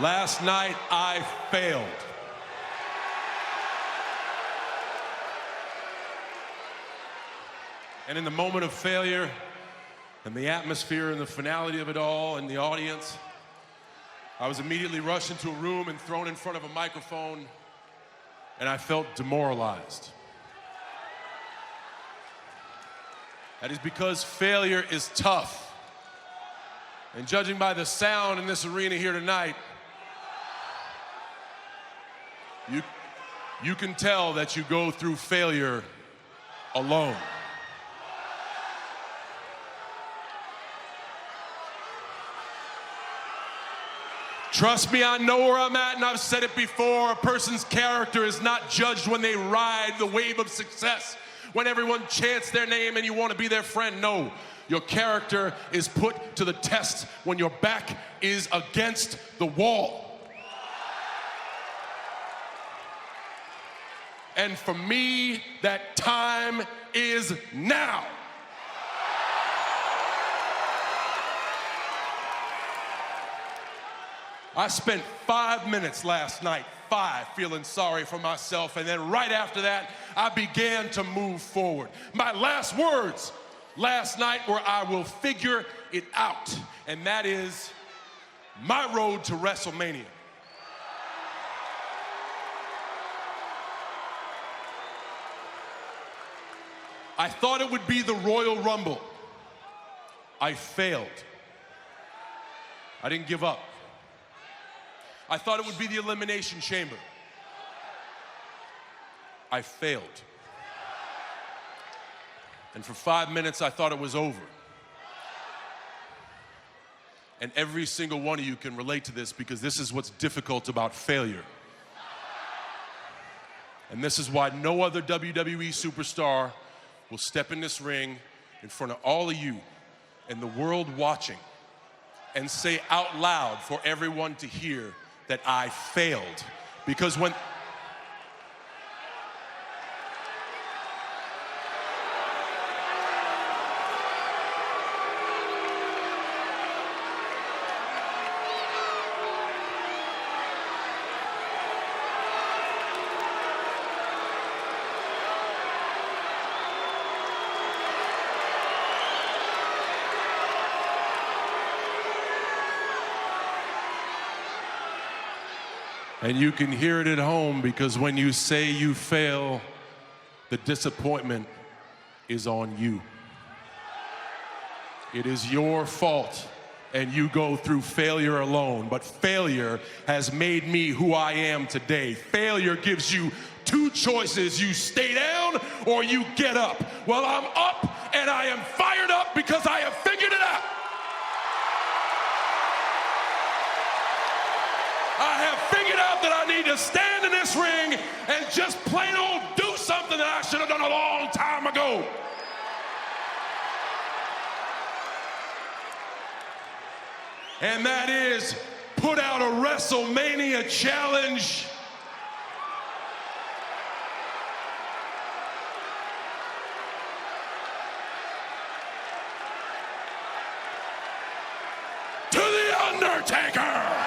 Last night I failed. And in the moment of failure, and the atmosphere and the finality of it all, and the audience, I was immediately rushed into a room and thrown in front of a microphone, and I felt demoralized. That is because failure is tough. And judging by the sound in this arena here tonight, you, you can tell that you go through failure alone. Trust me, I know where I'm at, and I've said it before. A person's character is not judged when they ride the wave of success, when everyone chants their name and you want to be their friend. No, your character is put to the test when your back is against the wall. And for me, that time is now. I spent five minutes last night, five, feeling sorry for myself. And then right after that, I began to move forward. My last words last night were, I will figure it out. And that is my road to WrestleMania. I thought it would be the Royal Rumble. I failed. I didn't give up. I thought it would be the Elimination Chamber. I failed. And for five minutes, I thought it was over. And every single one of you can relate to this because this is what's difficult about failure. And this is why no other WWE superstar will step in this ring in front of all of you and the world watching and say out loud for everyone to hear that I failed. Because when And you can hear it at home because when you say you fail, the disappointment is on you. It is your fault and you go through failure alone. But failure has made me who I am today. Failure gives you two choices you stay down or you get up. Well, I'm up and I am fired up because I have figured it out. I have figured out that I need to stand in this ring and just plain old do something that I should have done a long time ago. And that is put out a WrestleMania challenge. To The Undertaker!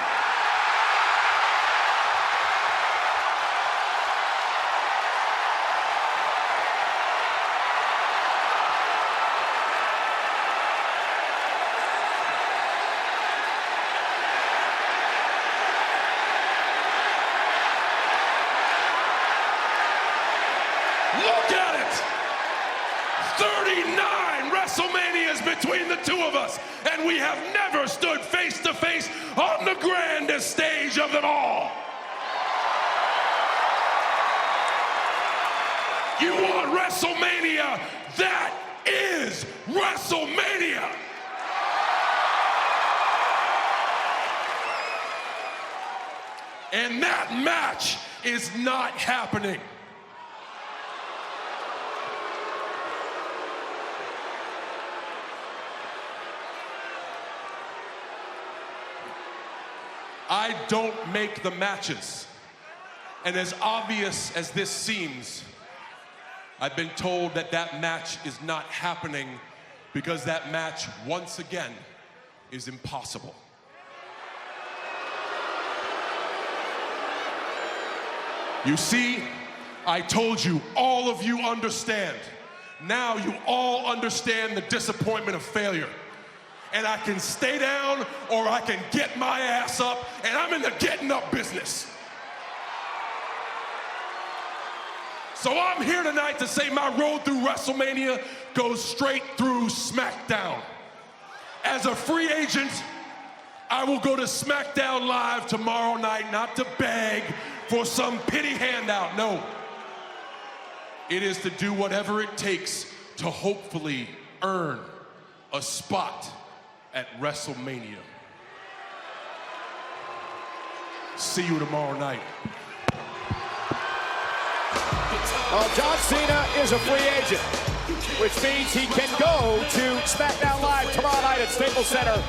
Look at it! 39 WrestleManias between the two of us, and we have never stood face to face on the grandest stage of them all. You want WrestleMania? That is WrestleMania! And that match is not happening. I don't make the matches. And as obvious as this seems, I've been told that that match is not happening because that match, once again, is impossible. You see, I told you, all of you understand. Now you all understand the disappointment of failure. And I can stay down or I can get my ass up, and I'm in the getting up business. So I'm here tonight to say my road through WrestleMania goes straight through SmackDown. As a free agent, I will go to SmackDown Live tomorrow night, not to beg for some pity handout. No. It is to do whatever it takes to hopefully earn a spot at WrestleMania. See you tomorrow night. Well, John Cena is a free agent, which means he can go to SmackDown Live tomorrow night at Staples Center.